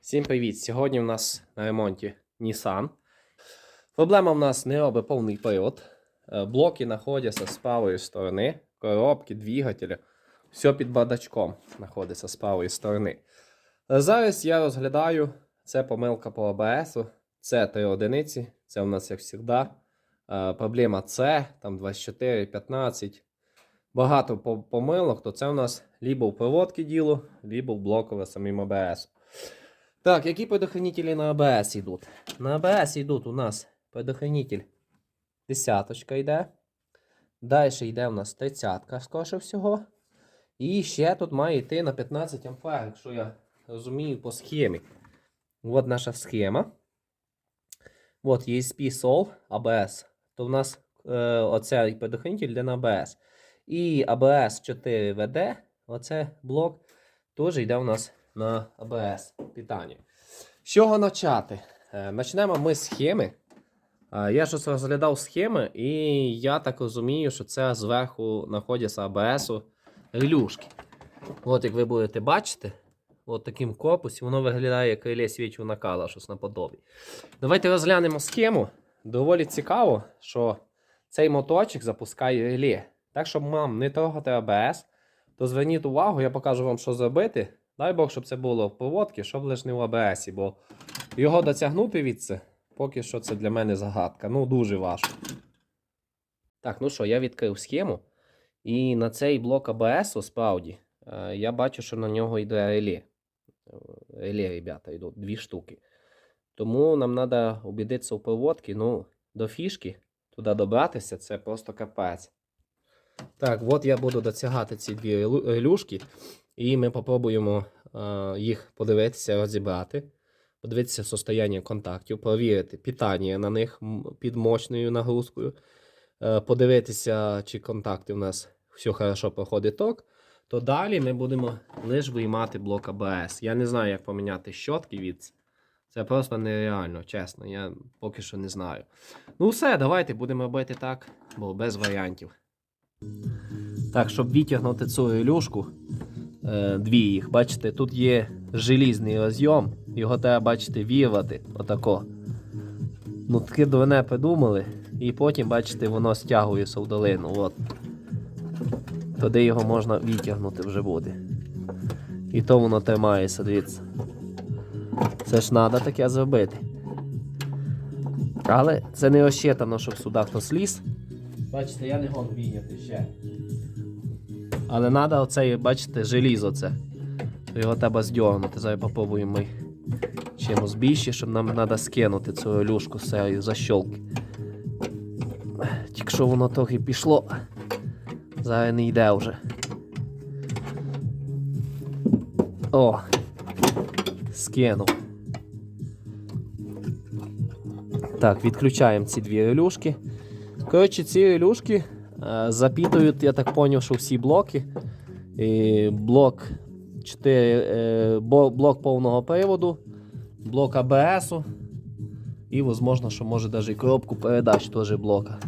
Всім привіт! Сьогодні у нас на ремонті Nissan. Проблема в нас не робить повний привод. Е, Блоки знаходяться з правої сторони, коробки, двигателі. Все під бардачком знаходиться з правої сторони. Е, Зараз я розглядаю, це помилка по АБС. Це 3 одиниці, це у нас як завжди. Е, Проблема С, там 24, 15. Багато помилок, то це у нас либо в проводці діло, либо в блокове самим АБС. Так, які предохранителі на АБС йдуть? На АБС йдуть у нас предохранитель десяточка йде. Далі йде у нас тридцятка, скоріше всього. І ще тут має йти на 15 ампер, якщо я розумію по схемі. От наша схема. От ESP Sol ABS. То в нас е, оцей предохранитель йде на ABS. І ABS 4VD, оце блок, теж йде у нас на ABS питання. З чого почати? Е, Почнемо ми з схеми. Е, Я щось розглядав схеми, і я так розумію, що це зверху знаходяться ABS релюшки. От як ви будете бачити, от таким корпусі воно виглядає як реле свічу накала, щось наподобі. Давайте розглянемо схему. Доволі цікаво, що цей моточок запускає реле. Так, щоб вам не трогати АБС, то зверніть увагу, я покажу вам, що зробити. Дай Бог, щоб це було в проводці, щоб лише не в АБС, бо його дотягнути від це, поки що це для мене загадка. Ну, дуже важко. Так, ну що, я відкрив схему. І на цей блок АБС, справді, е, я бачу, що на нього йде реле. Реле, ребята, йдуть дві штуки. Тому нам треба убедитися у проводці, ну, до фішки туди добратися, це просто капець. Так, от я буду дотягати ці дві релю- релюшки, і ми попробуємо е, їх подивитися, розібрати, подивитися состояння контактів, провірити питання на них під мощною нагрузкою, е, подивитися, чи контакти у нас все хорошо проходить ток. То далі ми будемо лише виймати блок АБС. Я не знаю, як поміняти щотки від. Це просто нереально, чесно. Я поки що не знаю. Ну, все, давайте будемо робити так, бо без варіантів. Так, щоб відтягнути цю релюшку, е, дві їх, бачите, тут є желізний розйом, його треба, бачите, вірвати. Отако. Ну, таке дурне придумали, і потім, бачите, воно стягується в долину. От. Туди його можна відтягнути вже буде. І то воно тримається, дивіться. Це ж треба таке зробити. Але це не розчитано, щоб сюди хтось ліз. Бачите, я не гон війняти ще. Але треба оце, бачите, желізо це. То Його треба здьорнути. Зараз попробуємо ми чимось більше, щоб нам треба скинути цю люшку з цієї защолки. Тільки що воно трохи пішло. Зараз не йде вже. О! Скинув. Так, відключаємо ці дві релюшки. Коротше, ці релюшки е, запітують, я так зрозумів, що всі блоки. І блок 4, е, блок повного приводу, блок АБС. І, можливо, що може навіть і коробку передач теж блока.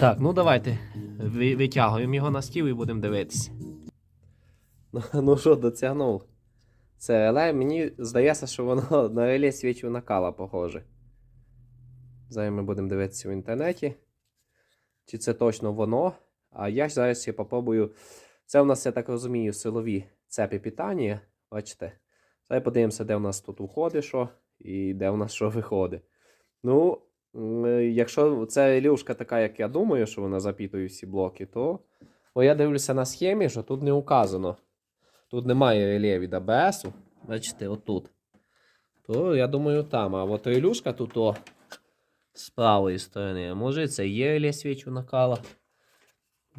Так, ну давайте витягуємо його на стіл і будемо дивитися. Ну, ну що, дотягнув. Це реле, мені здається, що воно на реле свічу накала похоже. Зараз ми будемо дивитися в інтернеті. Чи це точно воно? А я зараз ще попробую. Це у нас, я так розумію, силові цепі питання. Бачите? Зараз подивимося, де у нас тут уходить що і де у нас що виходить. Ну, якщо це релюшка така, як я думаю, що вона запітує всі блоки, то Бо я дивлюся на схемі, що тут не указано. Тут немає реле від АБС. Бачите, отут. То я думаю, там. А от релюшка тут о, з правої сторони. Може це є реле свічу накала.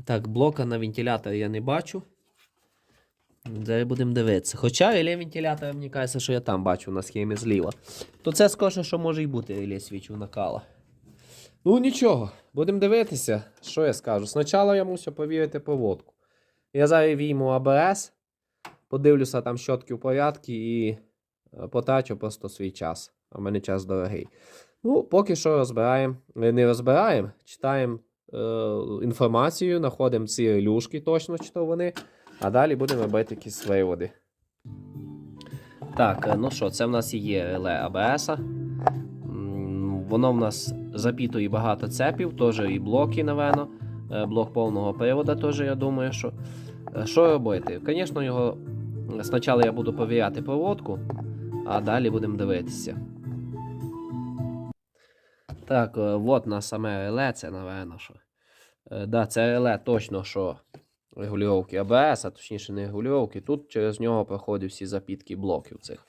Так, блока на вентилятор я не бачу. Зараз будемо дивитися. Хоча реле вентилятора, мені кажеться, що я там бачу на схемі зліва. То це скоріше, що може і бути реле свічу накала. Ну нічого, будемо дивитися, що я скажу. Спочатку я мусив повірити проводку. Я зараз війму АБС, подивлюся там щотки в порядку і е, потрачу просто свій час. А в мене час дорогий. Ну, поки що розбираємо. Не розбираємо, читаємо е, інформацію, знаходимо ці релюшки, точно чи то вони, а далі будемо робити якісь виводи. Так, е, ну що, це в нас і є реле АБС. Воно в нас запітує багато цепів, теж і блоки, напевно. Е, Блок повного привода теж, я думаю, що. Е, Що робити? Звісно, його спочатку я буду перевіряти проводку, а далі будемо дивитися. Так, е, от на саме реле, це, напевно, що. Е, Да, це реле точно, що регулювання АБС, а точніше не регулювання. Тут через нього проходять всі запітки блоків цих.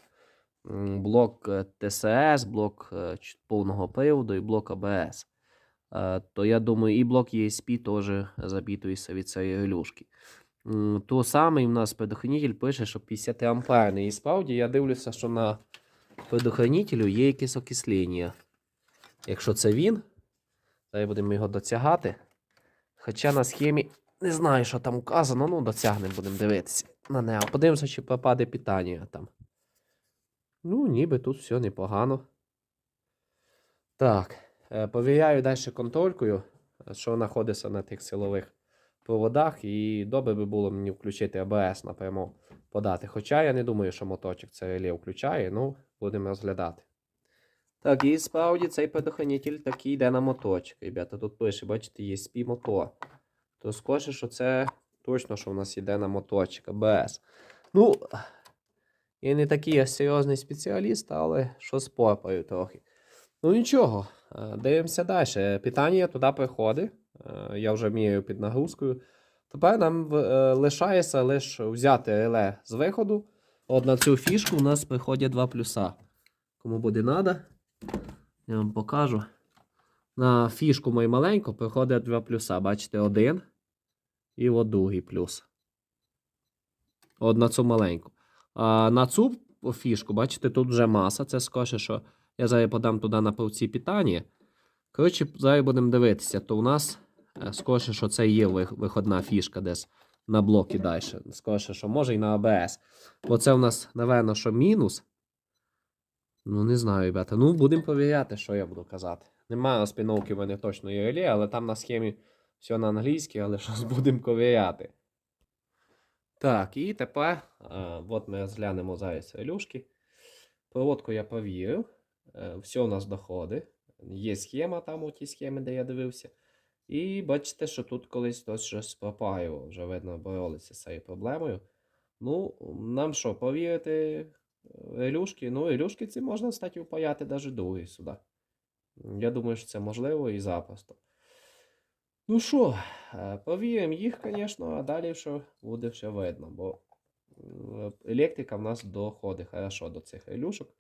Блок е, ТСС, блок повного приводу і блок АБС. То я думаю, і блок ESP теж запітується від цієї релюшки. То самий у нас предохранитель пише, що 50 амперний. І справді я дивлюся, що на предохранителю є якесь окислення. Якщо це він, зараз будемо його дотягати. Хоча на схемі не знаю, що там указано, ну дотягнемо, будемо дивитися на нього. Подивимося, чи попаде питання там. Ну, ніби тут все непогано. Так, е, повіряю далі контролькою, що знаходиться на тих силових проводах, і добре би було мені включити АБС напряму подати. Хоча я не думаю, що моточок це реле включає, ну, будемо розглядати. Так, і справді цей предохранитель такий йде на моточок. Ребята, тут пише, бачите, спі мотор. То скоріше, що це точно, що в нас йде на моточок АБС. Ну, я не такий серйозний спеціаліст, але що спорпаю трохи. Ну нічого, е, дивимося далі. Питання туди приходить. Е, Я вже міряю під нагрузкою. Тепер нам е, лишається лише взяти реле з виходу. От на цю фішку у нас приходять два плюса. Кому буде треба, я вам покажу. На фішку мою маленьку приходить два плюса. Бачите, один і от другий плюс. От на цю маленьку. А на цю фішку, бачите, тут вже маса. Це скоріше, що я зараз подам туди на повці питання. Коротше, зараз будемо дивитися, то у нас е, скоріше, що це є виходна фішка десь на блокі далі. Скоріше, що може і на АБС. Бо це у нас, напевно, що мінус. Ну, не знаю, ребята. Ну, будемо перевіряти, що я буду казати. Немає спіновки в мене точно є реле, але там на схемі все на англійській, але щось будемо перевіряти. Так, і тепер, а, от ми розглянемо зараз релюшки. Проводку я повірив. Е, Все у нас доходить. Є схема там у тій схемі, де я дивився. І бачите, що тут колись хтось щось пропаював. Вже видно, боролися з цією проблемою. Ну, нам що, повірити е. Ну, релюшки ці можна, кстати, упаяти навіть другий сюди. Я думаю, що це можливо і запросто. Ну що, е, їх, звісно, а далі що буде все видно, бо електрика в нас доходить хорошо до цих релюшок.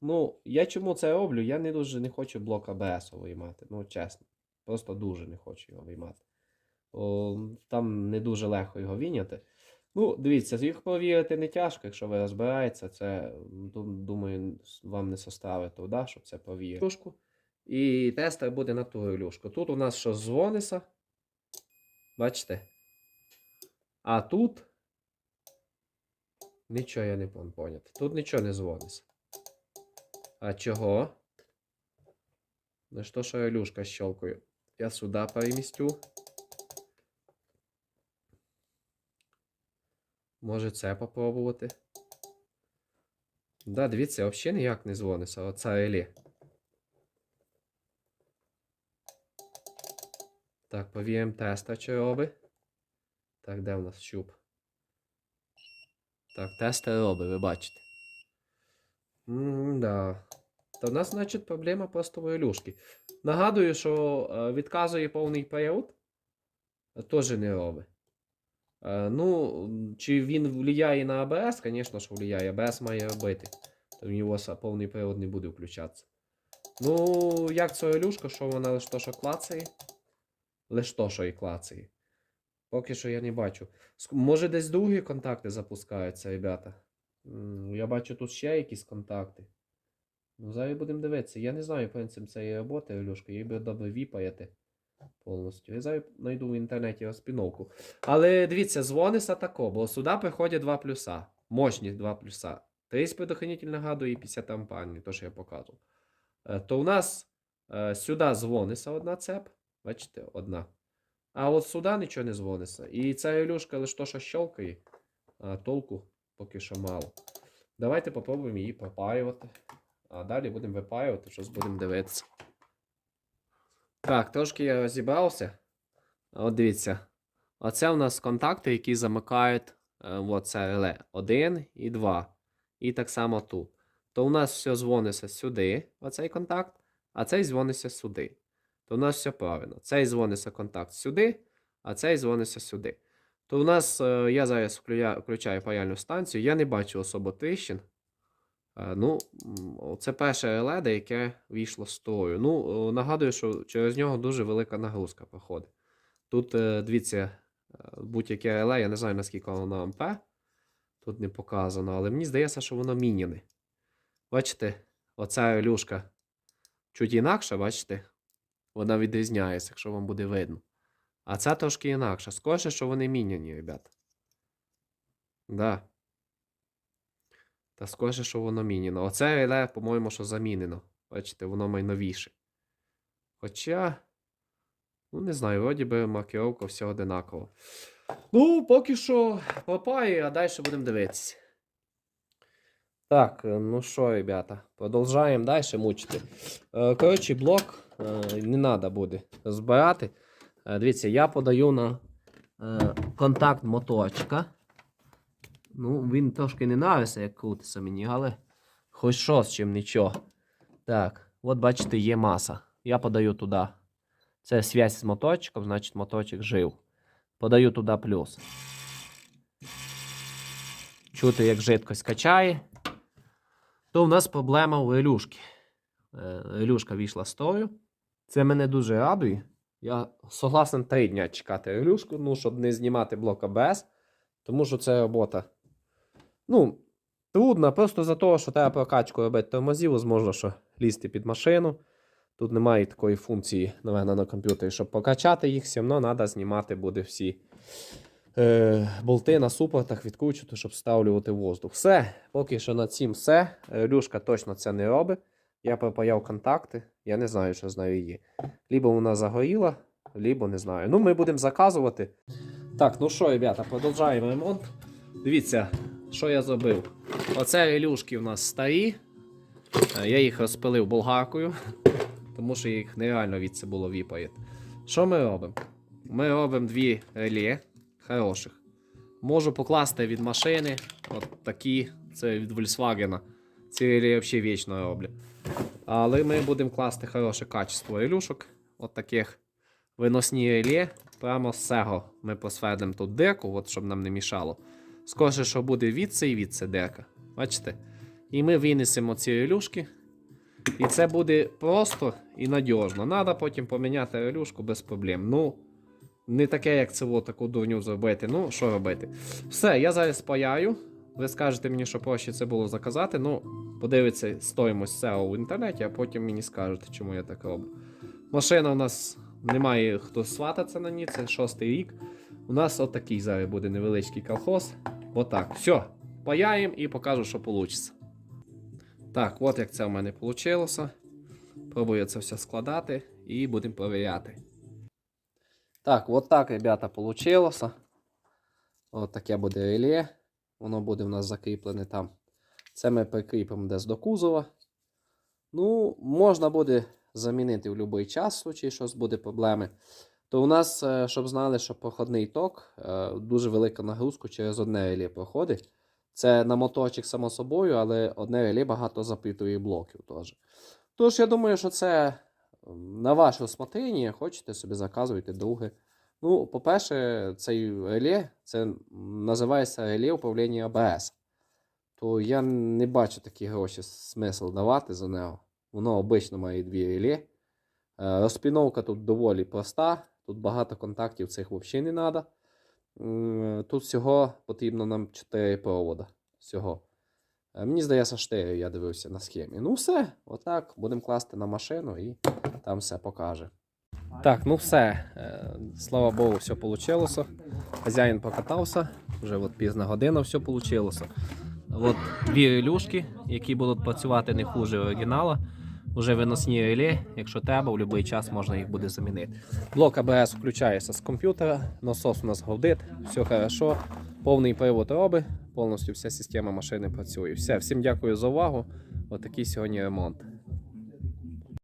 Ну, я чому це роблю? Я не дуже не хочу блок АБС виймати, ну чесно. Просто дуже не хочу його виймати. О, там не дуже легко його війняти. Ну, дивіться, їх повірити не тяжко, якщо ви розбираєтеся, це думаю, вам не составить труда, щоб це повірити. Релюшку. І тестер буде на ту релюшку. Тут у нас що дзвониться. Бачите? А тут нічого я не поняти. Тут нічого не дзвониться. А чого? Ну що ж релюшка щелкаю? Я сюди перемістю. Може це попробувати. Да, дивіться, взагалі ніяк не дзвониться. Оце реле. Так, повіємо теста, чи робить. Так, де в нас щуп? Так, тести робить, ви бачите. М-да. Та в нас, значить, проблема просто в релюшки. Нагадую, що е, відказує повний період. Теж не робить. Е, ну, чи він впливає на АБС? Звісно, що впливає. АБС має робити. То в нього повний період не буде включатися. Ну, як це релюшка, що вона лише то, що клацає? Лише то, що і клацає. Поки що я не бачу. Може десь другі контакти запускаються, ребята. Я бачу тут ще якісь контакти. Ну, зараз будемо дивитися. Я не знаю принцип цієї роботи, Ілюшка. Їй би добре віпаяти повністю. Я зараз знайду в інтернеті розпіновку. Але дивіться, дзвониться тако, бо сюди приходять два плюса. Мощні два плюса. 30 предохранитель нагадує і 50 ампарні, то, що я показував. Е, То у нас е, сюди дзвониться одна цеп. Бачите, одна. А от сюди нічого не дзвониться. І ця Ілюшка лише то, що щелкає, а толку поки що мало. Давайте попробуємо її пропаювати. А далі будемо випаювати, щось будемо дивитися. Так, трошки я розібрався. От дивіться. Оце у нас контакти, які замикають е, от це реле 1 і 2. І так само тут. То у нас все дзвониться сюди, оцей контакт, а цей дзвониться сюди. То у нас все правильно. Цей дзвониться контакт сюди, а цей дзвониться сюди. То у нас, е, я зараз включаю паяльну станцію, я не бачу особо тріщин. Е, Ну, це перше реле, яке війшло з строю. Ну, нагадую, що через нього дуже велика нагрузка проходить. Тут, е, дивіться, е, будь-яке реле, я не знаю, наскільки воно ампер. Тут не показано, але мені здається, що воно міняне. Бачите, оця релюшка чуть інакша, бачите? Вона відрізняється, якщо вам буде видно. А ця трошки інакша. Скоріше, що вони міняні, ребята. Да. Та скоріше, що воно міняно. Оце реле, по-моєму, що замінено. Бачите, воно майновіше. Хоча. Ну, не знаю, вроді би маркировка все одинаково. Ну, поки що попає, а далі будемо дивитися. Так, ну що, ребята, продовжаємо далі мучити. Е, Коротше, блок е, не треба буде збирати. Е, Дивіться, я подаю на контакт моторчика. Ну, він трошки не нравиться, як крутиться мені, але хоч що з чим нічого. Так, от бачите, є маса. Я подаю туди. Це зв'язь з моторчиком, значить моторчик жив. Подаю туди плюс. Чути, як жидкость качає. То в нас проблема у релюшки. Релюшка вийшла з строю. Це мене дуже радує. Я согласен 3 дня чекати релюшку, ну, щоб не знімати блок АБС. Тому що це робота. Ну, трудна, просто за того, що треба прокачку робити тормозів, можливо, що лізти під машину. Тут немає такої функції, напевно, на комп'ютері, щоб покачати їх, все одно треба знімати буде всі е, болти на супортах, відкручувати, щоб ставлювати воздух. Все, поки що на цім все. Релюшка точно це не робить. Я пропаяв контакти, я не знаю, що з нею є. Лібо вона загоріла, лібо не знаю. Ну, ми будемо заказувати. Так, ну що, ребята, продовжуємо ремонт. Дивіться, що я зробив. Оце релюшки у нас старі. Е, Я їх розпилив болгаркою, тому що їх нереально від це було віпаєти. Що ми робимо? Ми робимо дві реле хороших. Можу покласти від машини. От такі, це від Volkswagen. Ці реле взагалі вічно роблю. Але ми будемо класти хороше качество релюшок. От таких виносні реле. Прямо з цього ми посвердимо тут дирку, от, щоб нам не мішало. Скоріше, що буде від це і від це дирка. Бачите? І ми винесемо ці релюшки. І це буде просто і надіжно. Надо потім поміняти релюшку без проблем. Ну, не таке, як це от, таку дурню зробити. Ну, що робити? Все, я зараз паяю. Ви скажете мені, що проще це було заказати. Ну, подивіться стоїмость цього в інтернеті, а потім мені скажете, чому я так роблю. Машина у нас немає хто свататься на ній, це шостий рік. У нас отакий зараз буде невеличкий колхоз. Отак. Все, паяємо і покажу, що вийде. Так, от як це в мене вийшло. Пробую це все складати і будемо перевіряти. Так, от так, ребята, вийшло. От таке буде реле. Воно буде в нас закріплене там. Це ми прикріпимо десь до кузова. Ну, можна буде замінити в будь-який час, в случаї, що буде проблеми. То у нас, е, щоб знали, що проходний ток, е, дуже велика нагрузка через одне реле проходить. Це на моторчик, само собою, але одне реле багато запитує блоків теж. Тож, я думаю, що це на ваше усмотрення. Хочете собі заказуйте друге. Ну, по-перше, цей реле це називається реле управління АБС. То я не бачу такі гроші смисл давати за нього. Воно обично має дві реле. Е, Розпіновка тут доволі проста. Тут багато контактів цих взагалі не треба. Тут всього потрібно нам 4 провода. Всього. Е, Мені здається, 4 я дивився на схемі. Ну, все, отак. Будемо класти на машину і там все покаже. Так, ну все. Е, Слава Богу, все вийшло. Хазяїн покатався. Вже от пізна година все вийшло. От дві релюшки, які будуть працювати не хуже оригінала. Уже виносні реле, якщо треба, в будь-який час можна їх буде замінити. Блок АБС включається з комп'ютера, насос у нас говдить, все хорошо. Повний привод робить, повністю вся система машини працює. Все, всім дякую за увагу. Отакий сьогодні ремонт.